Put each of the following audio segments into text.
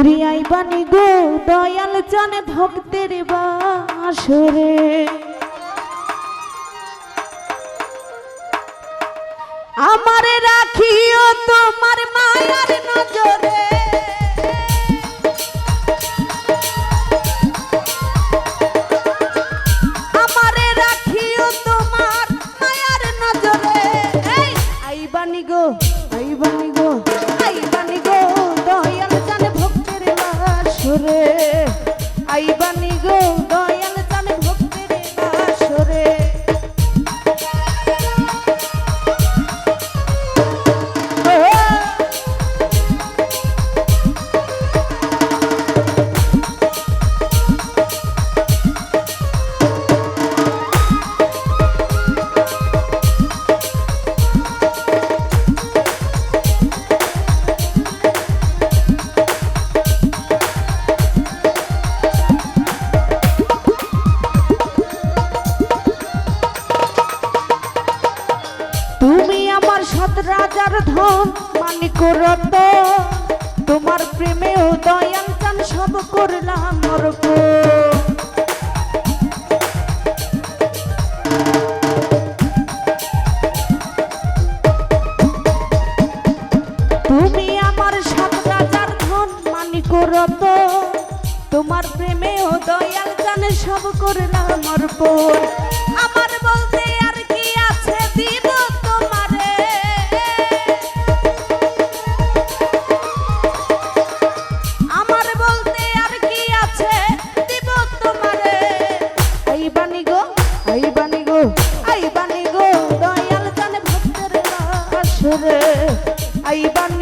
ঘুরিয়াই বাণী গো দয়াল জানে ভক্তের বাসরে রাজার ধন মানিক রত তোমার প্রেমে উদয়ান চান সব করলাম নরক। তুমি আমার সাত রাজার ধন মানিক রত তোমার প্রেমে উদয়ান চান সব করলাম নরক। রে আইবান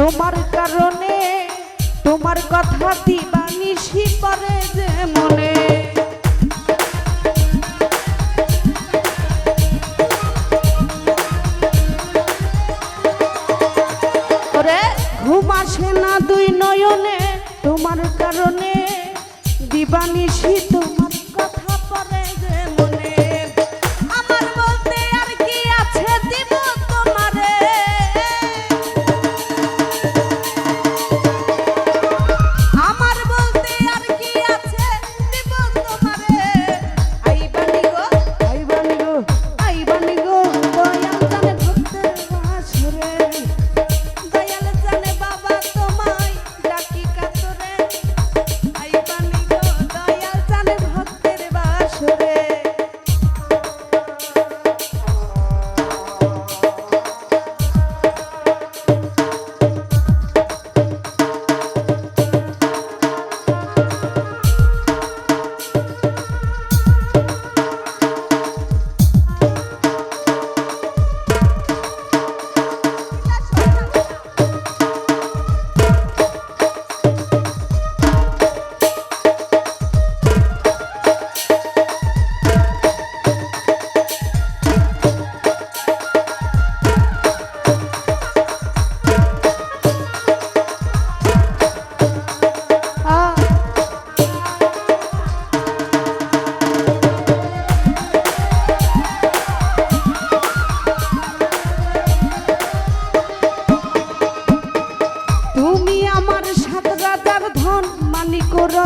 তোমার কারণে তোমার কথা দিবানিশি পরে যে মনে। ঘুম না দুই নয়নে, তোমার কারণে দিবানিশি তোমার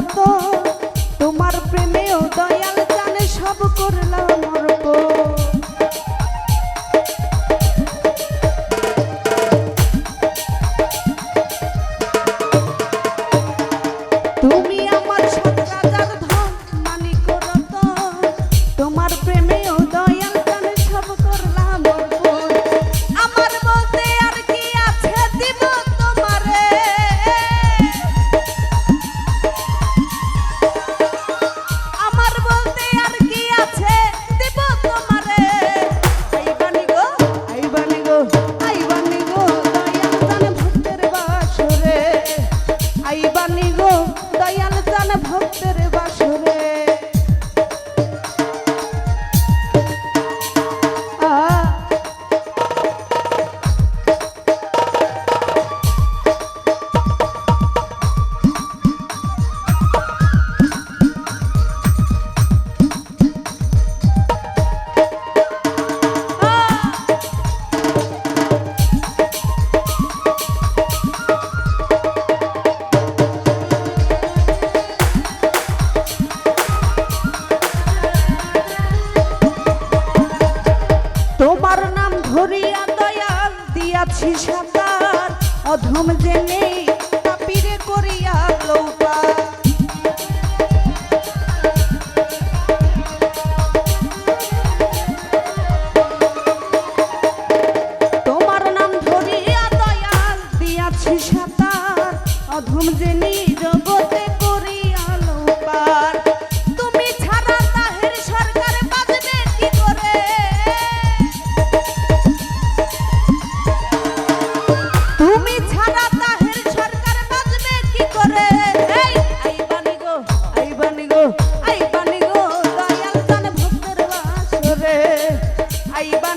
মত তোমার প্রেমেও দয়াল জানে সব করলাম মরব ধরিয়া দয়াল দিয়াছি সাঁতার। অধম জেনে খাইবা